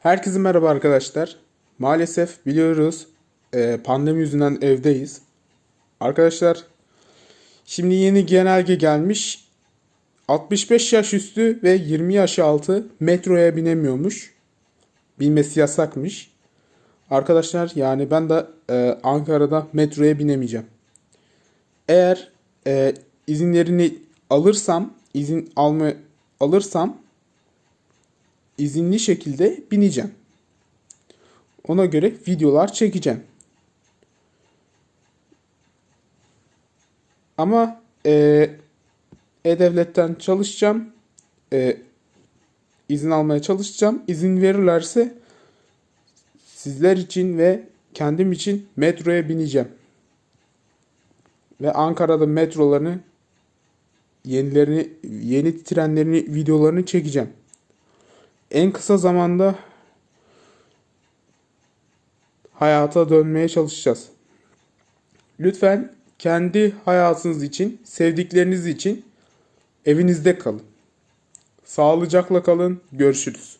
Herkese merhaba arkadaşlar. Maalesef biliyoruz e, pandemi yüzünden evdeyiz. Arkadaşlar şimdi yeni genelge gelmiş. 65 yaş üstü ve 20 yaş altı metroya binemiyormuş. Binmesi yasakmış. Arkadaşlar yani ben de e, Ankara'da metroya binemeyeceğim. Eğer e, izinlerini alırsam, izin alma alırsam izinli şekilde bineceğim. Ona göre videolar çekeceğim. Ama e, E-Devlet'ten çalışacağım. E, izin almaya çalışacağım. İzin verirlerse sizler için ve kendim için metroya bineceğim. Ve Ankara'da metrolarını yenilerini yeni trenlerini videolarını çekeceğim. En kısa zamanda hayata dönmeye çalışacağız. Lütfen kendi hayatınız için, sevdikleriniz için evinizde kalın. Sağlıcakla kalın. Görüşürüz.